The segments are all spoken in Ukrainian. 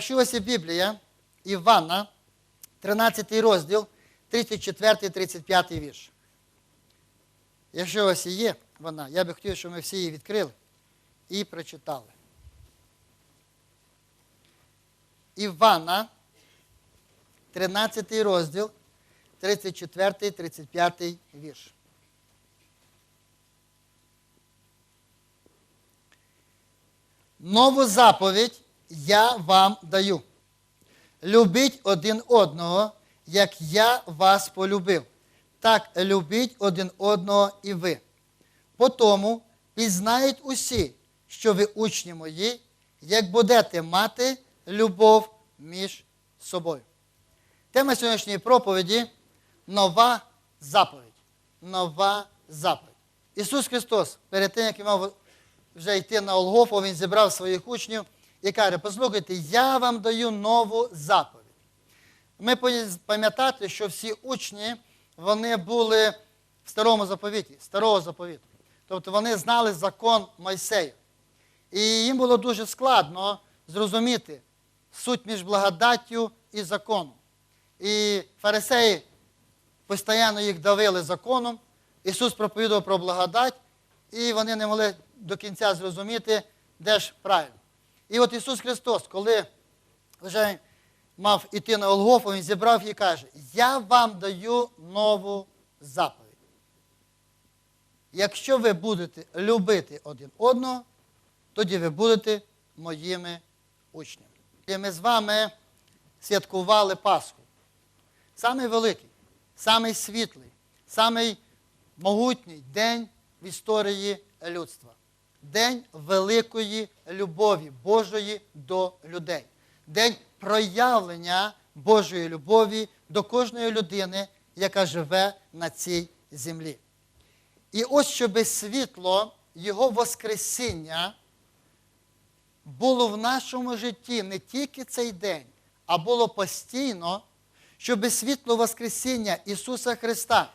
Якщо вас є Біблія, Івана, 13 розділ, 34-35 вірш. Якщо у вас є вона, я би хотів, щоб ми всі її відкрили і прочитали. Івана, 13 розділ, 34-35 вірш. Нову заповідь я вам даю. Любіть один одного, як я вас полюбив. Так любіть один одного і ви. Потому пізнають усі, що ви учні мої, як будете мати любов між собою. Тема сьогоднішньої проповіді нова заповідь. Нова заповідь. Ісус Христос, перед тим, як мав вже йти на Олгофу, Він зібрав своїх учнів і каже: послухайте, я вам даю нову заповідь. Ми повинні пам'ятати, що всі учні вони були в старому заповіті, старого заповіту. Тобто вони знали закон Мойсея. І їм було дуже складно зрозуміти суть між благодаттю і законом. І фарисеї постійно їх давили законом. Ісус проповідував про благодать, і вони не могли до кінця зрозуміти, де ж правильно. І от Ісус Христос, коли вже мав іти на Олгофу, Він зібрав і каже, я вам даю нову заповідь. Якщо ви будете любити один одного, тоді ви будете моїми учнями. І ми з вами святкували Пасху. Самий великий, самий світлий, самий могутній день в історії людства. День великої любові Божої до людей. День проявлення Божої любові до кожної людини, яка живе на цій землі. І ось щоб світло Його Воскресіння було в нашому житті не тільки цей день, а було постійно, щоб світло Воскресіння Ісуса Христа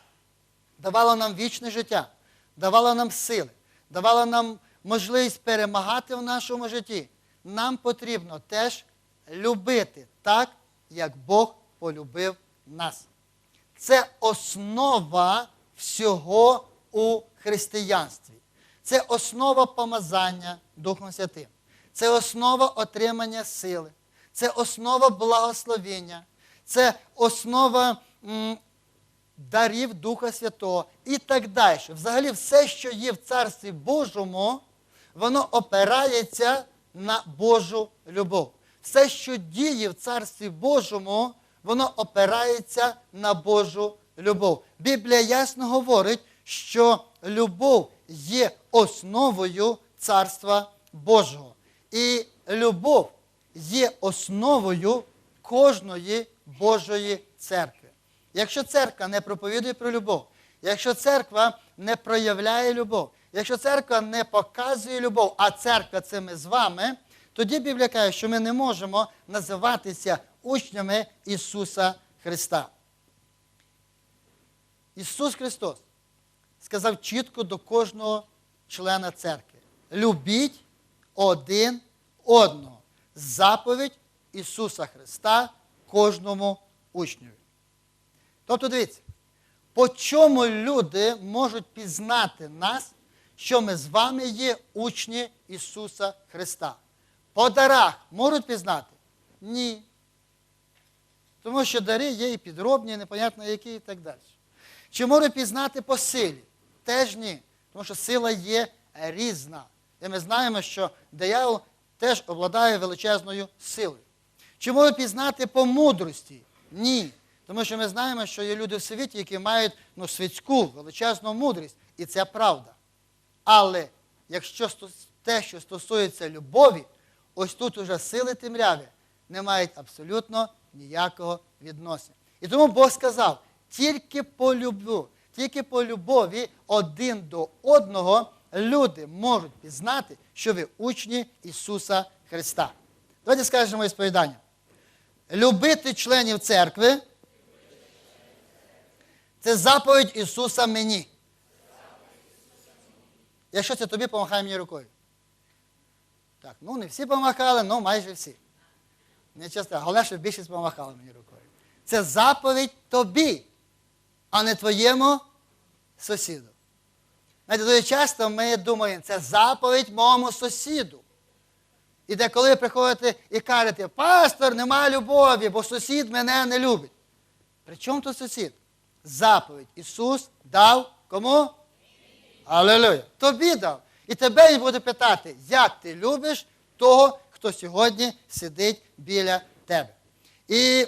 давало нам вічне життя, давало нам сили, давало нам можливість перемагати в нашому житті. Нам потрібно теж любити так, як Бог полюбив нас. Це основа всього у християнстві. Це основа помазання Духом Святим. Це основа отримання сили. Це основа благословення. Це основа м, дарів Духа Святого і так далі. Взагалі, все, що є в Царстві Божому, воно опирається на Божу любов. Все, що діє в Царстві Божому, воно опирається на Божу любов. Біблія ясно говорить, що любов є основою Царства Божого. І любов є основою кожної Божої церкви. Якщо церква не проповідує про любов, якщо церква не проявляє любов, якщо церква не показує любов, а церква це ми з вами, тоді Біблія каже, що ми не можемо називатися учнями Ісуса Христа. Ісус Христос сказав чітко до кожного члена церкви: любіть один одного. Заповідь Ісуса Христа кожному учню. Тобто, дивіться, по чому люди можуть пізнати нас, що ми з вами є учні Ісуса Христа? По дарах можуть пізнати? Ні. Тому що дари є і підробні, і непонятно які, і так далі. Чи можуть пізнати по силі? Теж ні. Тому що сила є різна. І ми знаємо, що диявол теж обладає величезною силою. Чи можуть пізнати по мудрості? Ні. Тому що ми знаємо, що є люди в світі, які мають ну, світську величезну мудрість, і це правда. Але якщо те, що стосується любові, ось тут уже сили темряви не мають абсолютно ніякого відношення. І тому Бог сказав, тільки по любові, тільки по любові один до одного люди можуть пізнати, що ви учні Ісуса Христа. Давайте скажемо ісповідання. Любити членів церкви це заповідь Ісуса мені. Якщо це тобі, помахай мені рукою. Так, ну не всі помахали, але майже всі. Не часто, головне, щоб більшість помахала мені рукою. Це заповідь тобі, а не твоєму сусіду. Знаєте, дуже часто ми думаємо, це заповідь моєму сусіду. І деколи ви приходите і кажете, пастор, нема любові, бо сусід мене не любить. При чому тут сусід? Заповідь Ісус дав кому? Аллилуйя. Тобі дав. І тебе він буде питати, як ти любиш того, хто сьогодні сидить біля тебе. І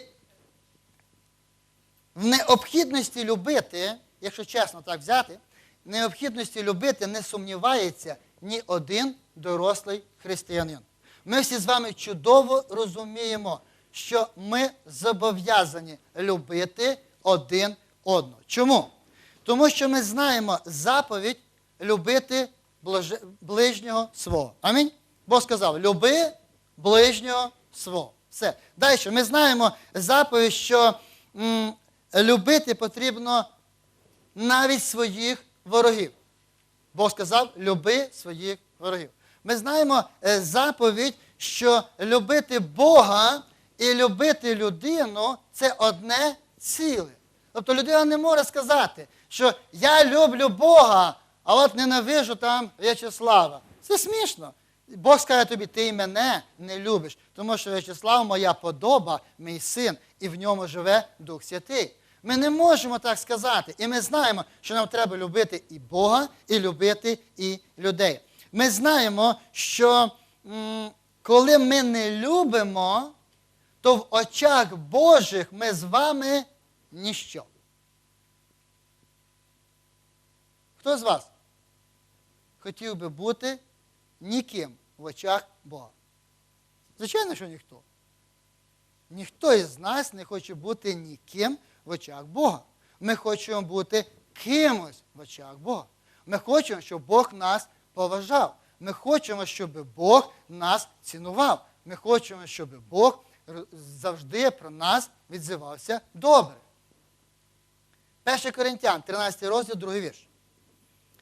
в необхідності любити, якщо чесно так взяти, в необхідності любити не сумнівається ні один дорослий християнин. Ми всі з вами чудово розуміємо, що ми зобов'язані любити один одного. Чому? Тому що ми знаємо заповідь любити ближнього свого. Амінь. Бог сказав: люби ближнього свого. Все. Далі ми знаємо заповідь, що м, любити потрібно навіть своїх ворогів. Бог сказав, люби своїх ворогів. Ми знаємо е, заповідь, що любити Бога і любити людину це одне ціле. Тобто людина не може сказати, що я люблю Бога, а от ненавижу там В'ячеслава. Це смішно. Бог скаже тобі, ти мене не любиш, тому що В'ячеслав моя подоба, мій син, і в ньому живе Дух Святий. Ми не можемо так сказати. І ми знаємо, що нам треба любити і Бога, і любити і людей. Ми знаємо, що коли ми не любимо, то в очах Божих ми з вами ніщо. Хто з вас хотів би бути ніким в очах Бога? Звичайно, що ніхто. Ніхто із нас не хоче бути ніким в очах Бога. Ми хочемо бути кимось в очах Бога. Ми хочемо, щоб Бог нас поважав. Ми хочемо, щоб Бог нас цінував. Ми хочемо, щоб Бог завжди про нас відзивався добре. 1 Коринтян, 13 розділ, 2 вірш.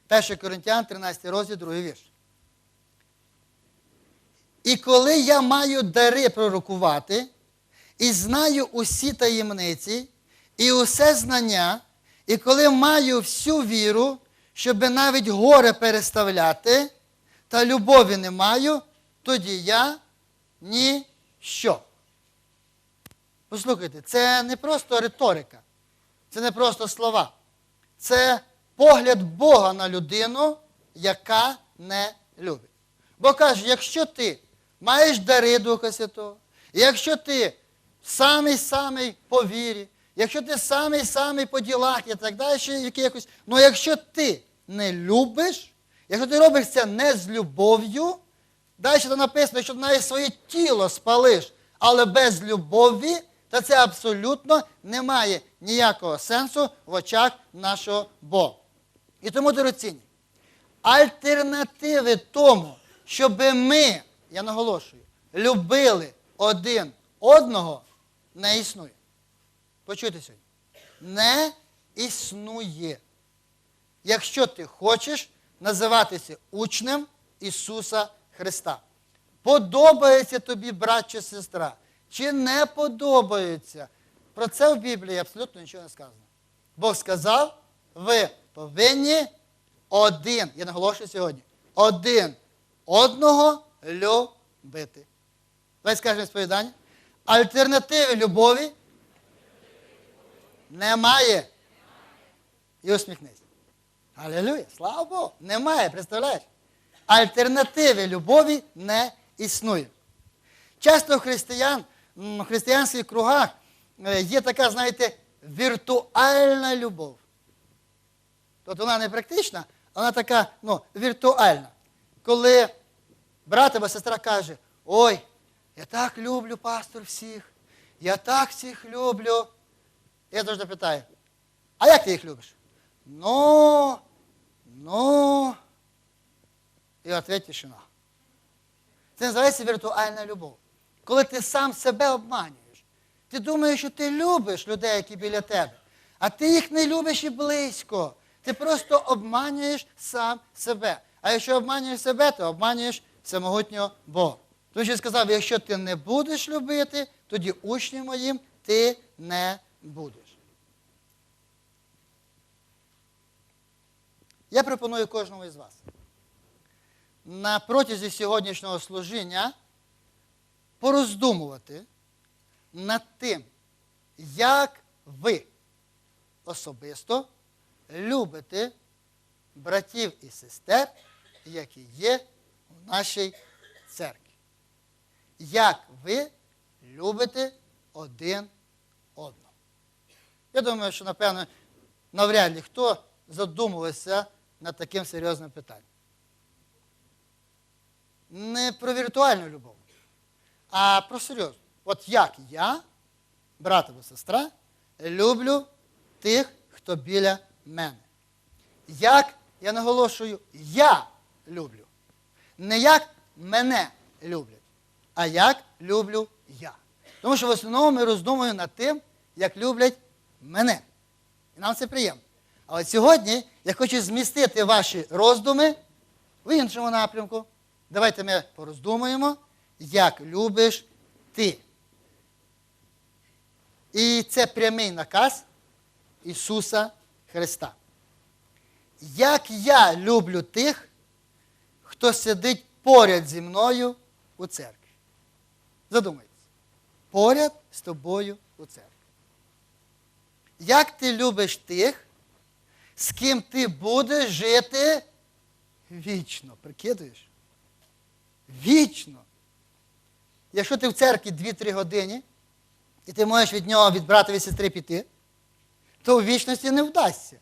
1 Коринтян, 13 розділ, 2 вірш. І коли я маю дари пророкувати, і знаю усі таємниці, і усе знання, і коли маю всю віру, щоб навіть горе переставляти, та любові не маю, тоді я ніщо. Послухайте, це не просто риторика, це не просто слова. Це погляд Бога на людину, яка не любить. Бо каже, якщо ти маєш дари Духа Святого, якщо ти самий-самий по вірі, якщо ти самий-самий по ділах і так далі, ще якихось, ну якщо ти не любиш, якщо ти робиш це не з любов'ю, далі там написано, що навіть своє тіло спалиш, але без любові, то це абсолютно не має ніякого сенсу в очах нашого Бога. І тому, дорогоцінні, альтернативи тому, щоб ми, я наголошую, любили один одного, не існує. Почуйте сьогодні. Не існує. Якщо ти хочеш називатися учнем Ісуса Христа. Подобається тобі брат чи сестра, чи не подобається. Про це в Біблії абсолютно нічого не сказано. Бог сказав, ви повинні один, я наголошую сьогодні, один одного любити. Давай скажемо сповідання. Альтернативи любові немає. І усміхнись. Алілюя, слава Богу, немає, представляєш? Альтернативи любові не існує. Часто в християн, в християнських кругах е, є така, знаєте, віртуальна любов. Тобто вона не практична, вона така ну, віртуальна. Коли брат або сестра каже, ой, я так люблю пастор всіх, я так всіх люблю. Я завжди питаю, а як ти їх любиш? Ну, ну, і ответ тишина. Це називається віртуальна любов. Коли ти сам себе обманюєш. Ти думаєш, що ти любиш людей, які біля тебе, а ти їх не любиш і близько. Ти просто обманюєш сам себе. А якщо обманюєш себе, то обманюєш всемогутнього Бога. Тому що сказав, якщо ти не будеш любити, тоді учнем моїм ти не будеш. Я пропоную кожному із вас на протязі сьогоднішнього служіння пороздумувати над тим, як ви особисто любите братів і сестер, які є в нашій церкві. Як ви любите один одного. Я думаю, що, напевно, навряд ли хто задумувався над таким серйозним питанням. Не про віртуальну любов, а про серйозну. От як я, брат або сестра, люблю тих, хто біля мене. Як, я наголошую, я люблю. Не як мене люблять, а як люблю я. Тому що в основному ми роздумуємо над тим, як люблять мене. І нам це приємно. Але сьогодні я хочу змістити ваші роздуми в іншому напрямку. Давайте ми пороздумуємо, як любиш ти. І це прямий наказ Ісуса Христа. Як я люблю тих, хто сидить поряд зі мною у церкві. Задумайтесь. Поряд з тобою у церкві. Як ти любиш тих, з ким ти будеш жити вічно? Прикидуєш? Вічно. Якщо ти в церкві 2-3 години, і ти можеш від нього, від брата і сестри піти, то в вічності не вдасться.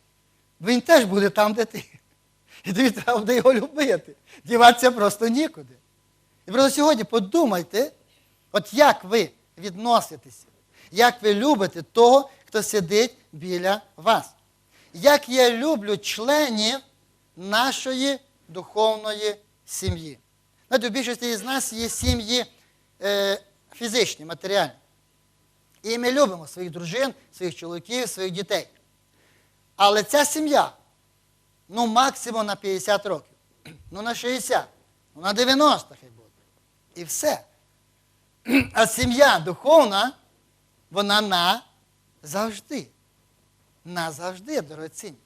Він теж буде там, де ти. І тобі треба буде його любити. Діватися просто нікуди. І просто сьогодні подумайте, от як ви відноситеся, як ви любите того, хто сидить біля вас. Як я люблю членів нашої духовної сім'ї. Знаєте, у більшості з нас є сім'ї е, фізичні, матеріальні. І ми любимо своїх дружин, своїх чоловіків, своїх дітей. Але ця сім'я, ну, максимум на 50 років, ну на 60, ну на 90 хай буде. І все. А сім'я духовна, вона на завжди. Назавжди, дорогоцінні.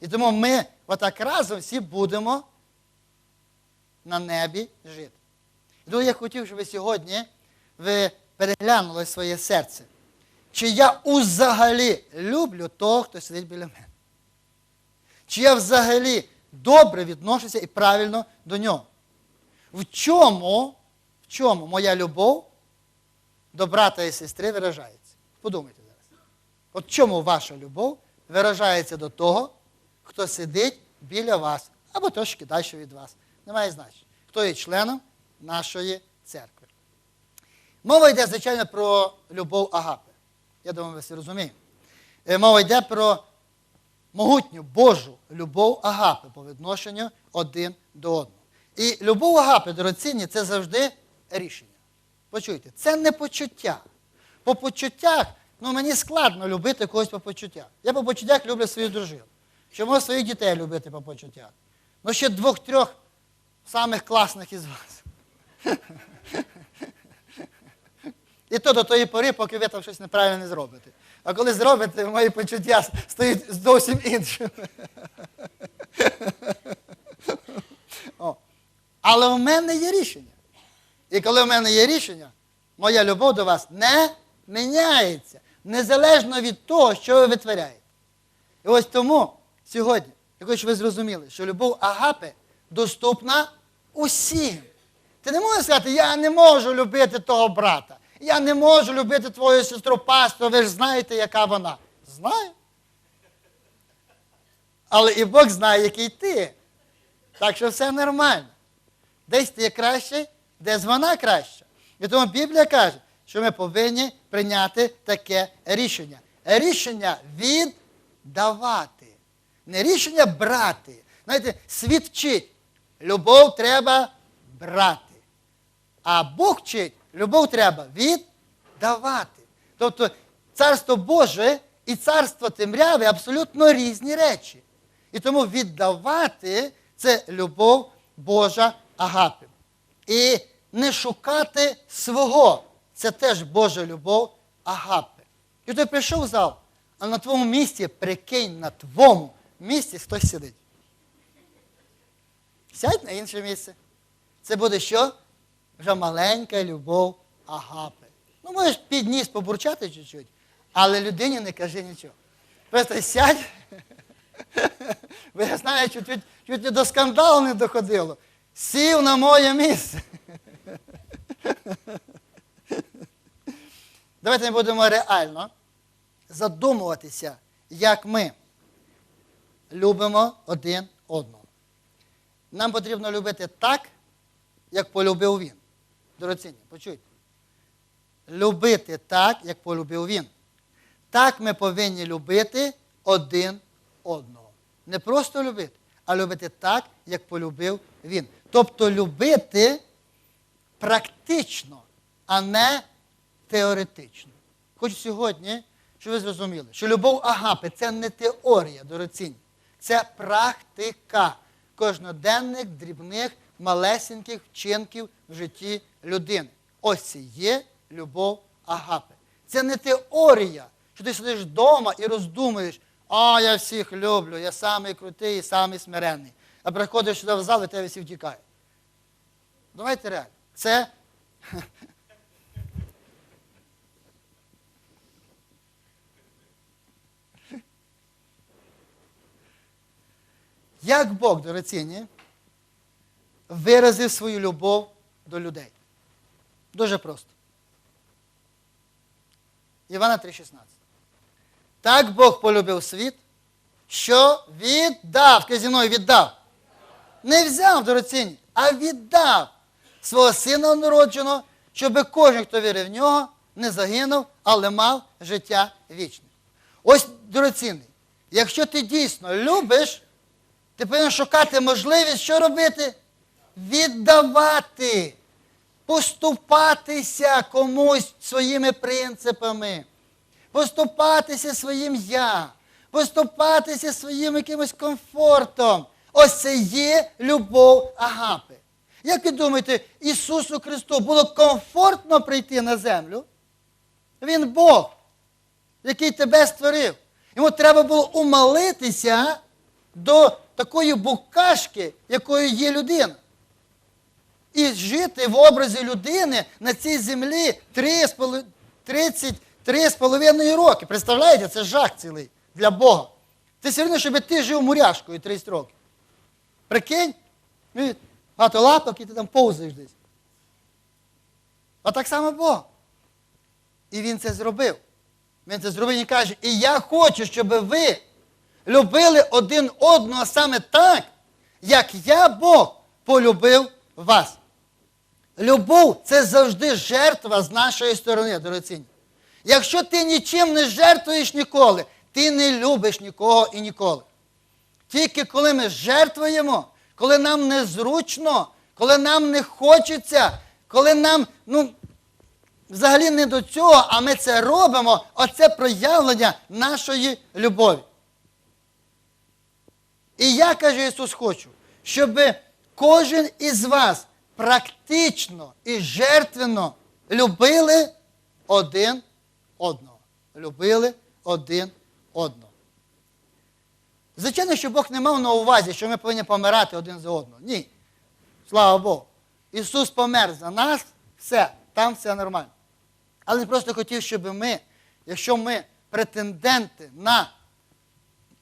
І тому ми отак разом всі будемо на небі жити. І тому я хотів, щоб ви сьогодні ви переглянули своє серце. Чи я взагалі люблю того, хто сидить біля мене? Чи я взагалі добре відношуся і правильно до нього? В чому, в чому моя любов до брата і сестри виражається? Подумайте зараз. От чому ваша любов виражається до того, хто сидить біля вас, або трошки далі від вас. Немає значення. Хто є членом нашої церкви. Мова йде, звичайно, про любов Агапи. Я думаю, ви всі розумієте. Е, Мова йде про могутню Божу любов Агапи по відношенню один до одного. І любов Агапи, дорогоцінні, це завжди рішення. Почуйте, це не почуття. По почуттях, ну мені складно любити когось по почуттях. Я по почуттях люблю свою дружину. Що можу своїх дітей любити по почуттях. Ну ще двох-трьох самих класних із вас. І то до тої пори, поки ви там щось неправильно не зробите. А коли зробите, мої почуття стають зовсім іншими. О. Але в мене є рішення. І коли в мене є рішення, моя любов до вас не міняється, незалежно від того, що ви витворяєте. І ось тому сьогодні, я хочу, щоб ви зрозуміли, що любов Агапи доступна усім. Ти не можеш сказати, я не можу любити того брата. Я не можу любити твою сестру пасту, ви ж знаєте, яка вона. Знаю. Але і Бог знає, який ти. Так що все нормально. Десь ти кращий, десь вона краща. І тому Біблія каже, що ми повинні прийняти таке рішення. Рішення віддавати. Не рішення брати. Знаєте, світ вчить. Любов треба брати. А Бог вчить, любов треба віддавати. Тобто царство Боже і царство темряви абсолютно різні речі. І тому віддавати це любов Божа Агапи. І не шукати свого це теж Божа любов, агапи. І ти прийшов в зал, а на твоєму місці, прикинь, на твоєму місці хтось сидить. Сядь на інше місце. Це буде що? Вже маленька любов агапи. Ну, можеш під ніс побурчати чуть-чуть, але людині не кажи нічого. Просто сядь. Бо я знаю, чуть, чуть, чуть не до скандалу не доходило. Сів на моє місце. Давайте ми будемо реально задумуватися, як ми любимо один одного. Нам потрібно любити так, як полюбив він. Дорогоцінні, почуйте. Любити так, як полюбив він. Так ми повинні любити один одного. Не просто любити, а любити так, як полюбив він. Тобто любити практично, а не теоретично. Хочу сьогодні, щоб ви зрозуміли, що любов Агапи це не теорія, дорогоцінні. Це практика кожноденних, дрібних, малесеньких вчинків в житті людини. Ось це є любов Агапи. Це не теорія, що ти сидиш вдома і роздумуєш, а я всіх люблю, я самий крутий самий смиренний. А приходиш сюди в зал і тебе всі втікають. Давайте реально. Це Як Бог, дорогоцінні, виразив свою любов до людей? Дуже просто. Івана 3,16. Так Бог полюбив світ, що віддав. Зі віддав. Не взяв, дорогоцінні, а віддав свого сина народженого, щоб кожен, хто вірив в нього, не загинув, але мав життя вічне. Ось, дорогоцінний, якщо ти дійсно любиш, ти повинен шукати можливість, що робити? Віддавати, поступатися комусь своїми принципами, поступатися своїм я, поступатися своїм якимось комфортом. Ось це є любов Агапи. Як ви думаєте, Ісусу Христу було комфортно прийти на землю? Він Бог, який тебе створив. Йому треба було умолитися до такої букашки, якою є людина. І жити в образі людини на цій землі 33,5 роки. Представляєте, це жах цілий для Бога. Це все одно, щоб ти жив муряшкою 30 років. Прикинь, ну, багато лапок і ти там повзаєш десь. А так само Бог. І він це зробив. Він це зробив і каже, і я хочу, щоб ви любили один одного саме так, як я Бог полюбив вас. Любов це завжди жертва з нашої сторони, дорогоцінні. Якщо ти нічим не жертвуєш ніколи, ти не любиш нікого і ніколи. Тільки коли ми жертвуємо, коли нам незручно, коли нам не хочеться, коли нам, ну, взагалі не до цього, а ми це робимо, оце проявлення нашої любові. І я, каже Ісус, хочу, щоб кожен із вас практично і жертвенно любили один одного. Любили один одного. Звичайно, що Бог не мав на увазі, що ми повинні помирати один за одного. Ні. Слава Богу. Ісус помер за нас, все, там все нормально. Але Він просто хотів, щоб ми, якщо ми претенденти на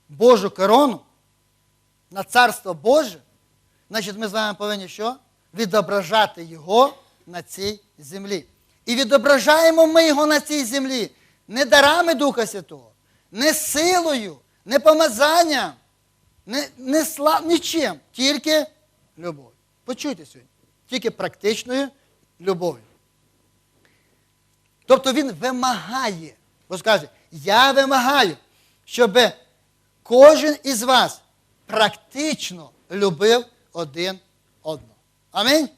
Божу корону, на Царство Боже, значить ми з вами повинні що? Відображати Його на цій землі. І відображаємо ми його на цій землі не дарами Духа Святого, не силою, не помазанням, не, не слав, нічим, тільки любов'ю. Почуйте сьогодні, тільки практичною любов'ю. Тобто він вимагає, бо скаже, я вимагаю, щоб кожен із вас практично любив один одного. Амінь.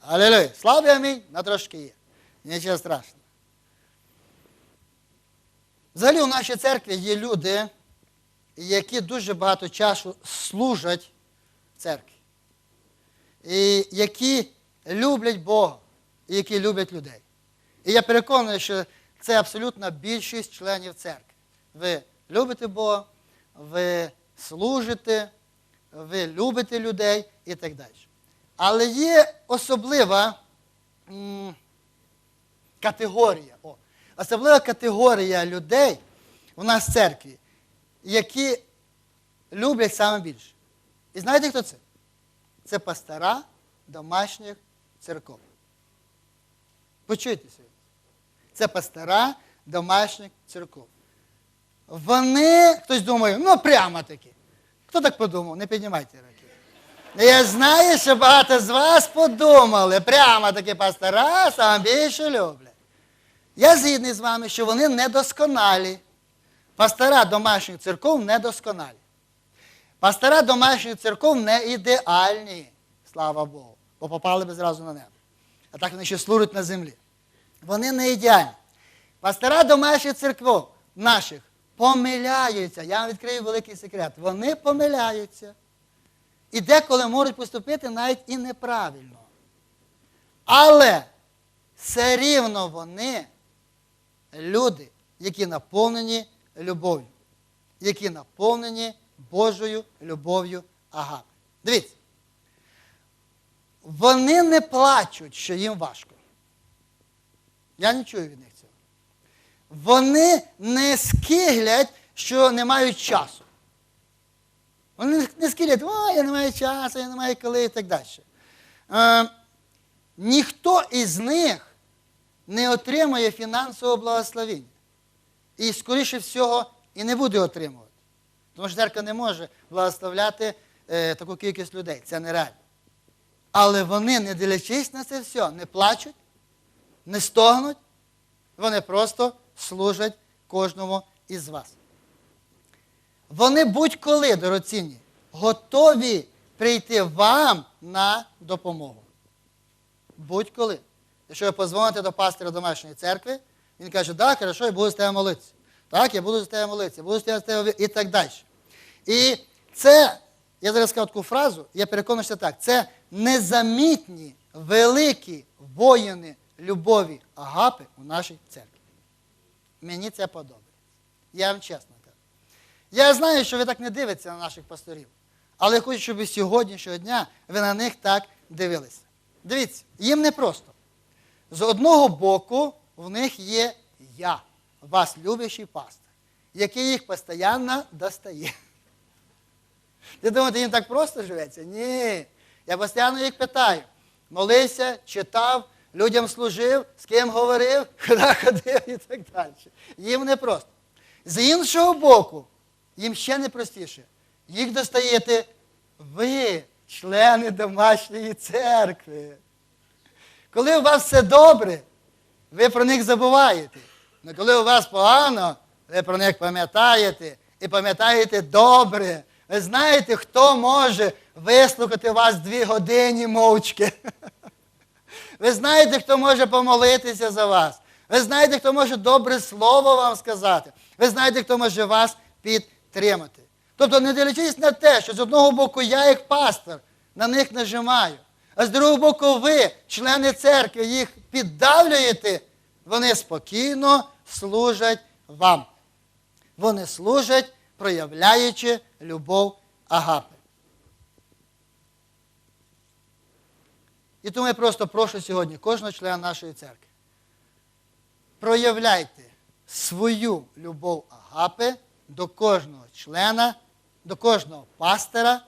Алілуя. Слава амінь, на трошки є. Нічого страшного. Взагалі у нашій церкві є люди, які дуже багато часу служать церкві. І які люблять Бога, і які люблять людей. І я переконаний, що це абсолютна більшість членів церкви. Ви любите Бога, ви служите, ви любите людей і так далі. Але є особлива категорія. О, особлива категорія людей у нас в церкві, які люблять саме більше. І знаєте, хто це? Це пастора домашніх церков. Почуйте сьогодні. Це пастора домашніх церков. Вони, хтось думає, ну прямо таки. Хто так подумав? Не піднімайте руки. Я знаю, що багато з вас подумали, прямо таки пастора саме більше люблять. Я згідний з вами, що вони недосконалі. Пастора домашніх церков недосконалі. Пастора домашніх церков не ідеальні, слава Богу, бо попали би зразу на небо. А так вони ще служать на землі. Вони не ідеальні. Пастора домашніх церков наших помиляються. Я вам відкрию великий секрет. Вони помиляються. І деколи можуть поступити навіть і неправильно. Але все рівно вони люди, які наповнені любов'ю, які наповнені Божою любов'ю Агапи. Дивіться. Вони не плачуть, що їм важко. Я не чую від них цього. Вони не скиглять, що не мають часу. Вони не скиглять, о, я не маю часу, я не маю коли і так далі. Е, ніхто із них не отримує фінансового благословення. І, скоріше всього, і не буде отримувати. Тому що церква не може благословляти е, таку кількість людей. Це нереально. Але вони, не дивлячись на це все, не плачуть, не стогнуть, вони просто служать кожному із вас. Вони будь-коли, дорогоцінні, готові прийти вам на допомогу. Будь-коли. Якщо ви позвоните до пастора домашньої церкви, він каже, так, хорошо, я буду з тебе молитися. Так, я буду з тебе молитися, буду з тебе і так далі. І це, я зараз скажу таку фразу, я переконаний, що так, це незамітні великі воїни любові Агапи у нашій церкві. Мені це подобається. Я вам чесно. Я знаю, що ви так не дивитеся на наших пасторів, але я хочу, щоб ви сьогоднішнього дня ви на них так дивилися. Дивіться, їм не просто. З одного боку, в них є я, вас любящий пастор, який їх постійно достає. Ви думаєте, їм так просто живеться? Ні. Я постійно їх питаю. Молився, читав, людям служив, з ким говорив, куди ходив і так далі. Їм не просто. З іншого боку, їм ще не простіше. Їх достаєте ви, члени домашньої церкви. Коли у вас все добре, ви про них забуваєте. Але коли у вас погано, ви про них пам'ятаєте і пам'ятаєте добре. Ви знаєте, хто може вислухати вас дві години мовчки. Ви знаєте, хто може помолитися за вас. Ви знаєте, хто може добре слово вам сказати. Ви знаєте, хто може вас підтримати. Тобто, не дивлячись на те, що з одного боку я, як пастор, на них нажимаю, а з другого боку, ви, члени церкви, їх піддавлюєте, вони спокійно служать вам. Вони служать, проявляючи любов Агапи. І тому я просто прошу сьогодні кожного члена нашої церкви. Проявляйте свою любов Агапи до кожного члена, до кожного пастора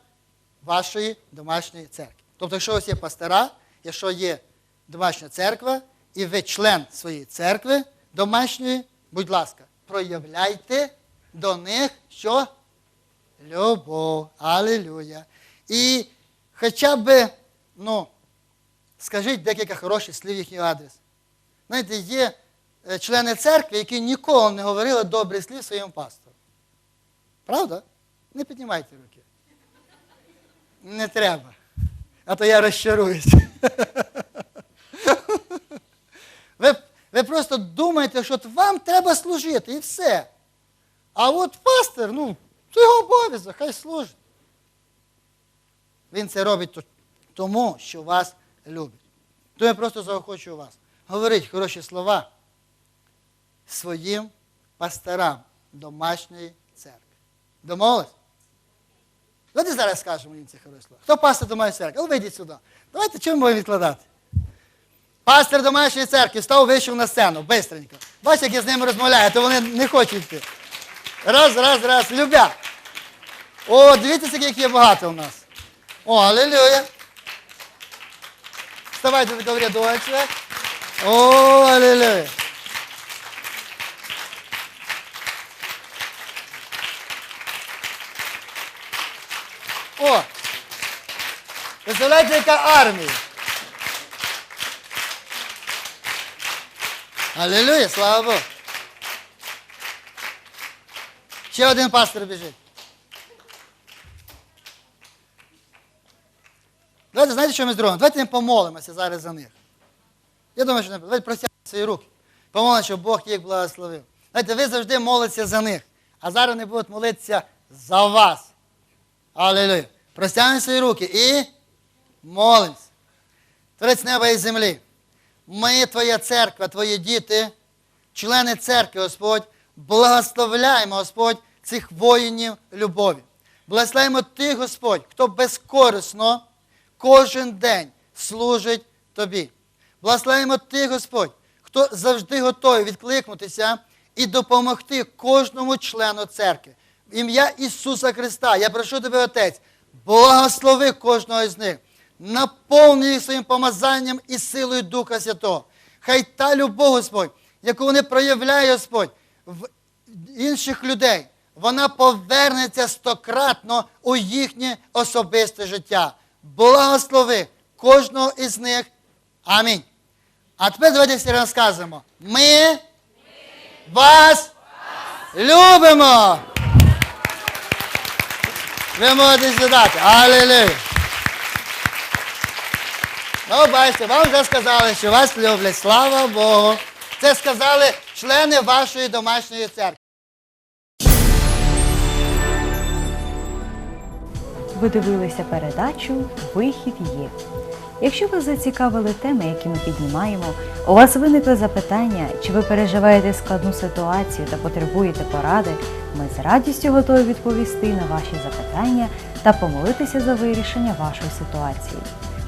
вашої домашньої церкви. Тобто, якщо у вас є пастора, якщо є домашня церква, і ви член своєї церкви домашньої, будь ласка, проявляйте до них що? Любов. Алілюя. І хоча б, ну, скажіть декілька хороших слів їхній адрес. Знаєте, є е, члени церкви, які ніколи не говорили добрих слів своєму пастору. Правда? Не піднімайте руки. Не треба. А то я розчаруюсь. Ви, ви просто думаєте, що вам треба служити і все. А от пастор, ну, це його обов'язок, хай служить. Він це робить тому, що вас любить. То я просто заохочую вас. говорити хороші слова своїм пасторам домашньої. Домовились? Давайте зараз скажемо їм ці хороші слова. Хто пастор домашньої церкви? Ну, вийдіть сюди. Давайте чому будемо відкладати? Пастор домашньої церкви став вийшов на сцену, бистренько. Бачите, як я з ними розмовляю, то вони не хочуть йти. Раз, раз, раз, любя. О, дивіться, скільки є багато у нас. О, алілюя. Вставайте такого рядочок. О, алілюя. О! Представляєте, яка армія? Алілюя, слава Богу. Ще один пастор біжить. Давайте, знаєте, що ми зробимо? Давайте ми помолимося зараз за них. Я думаю, що не давайте простягнемо свої руки. Помолимо, щоб Бог їх благословив. Знаєте, ви завжди молитеся за них, а зараз вони будуть молитися за вас. Алілуя. Простягнемо свої руки і молимося. Творець неба і землі. Ми, Твоя церква, Твої діти, члени церкви, Господь, благословляємо, Господь, цих воїнів любові. Благословляємо тих, Господь, хто безкорисно кожен день служить Тобі. Благословляємо тих, Господь, хто завжди готовий відкликнутися і допомогти кожному члену церкви. В ім'я Ісуса Христа, я прошу тебе, Отець, благослови кожного з них, наповни їх своїм помазанням і силою Духа Святого. Хай та любов, Господь, яку вони проявляють, Господь, в інших людей, вона повернеться стократно у їхнє особисте життя. Благослови кожного із них. Амінь. А тепер давайте всі розказуємо. Ми вас любимо. Ви можете сідати. Алілуя. Ну, бачите, вам вже сказали, що вас люблять. Слава Богу. Це сказали члени вашої домашньої церкви. Ви дивилися передачу Вихід є. Якщо вас зацікавили теми, які ми піднімаємо, у вас виникли запитання, чи ви переживаєте складну ситуацію та потребуєте поради, ми з радістю готові відповісти на ваші запитання та помолитися за вирішення вашої ситуації.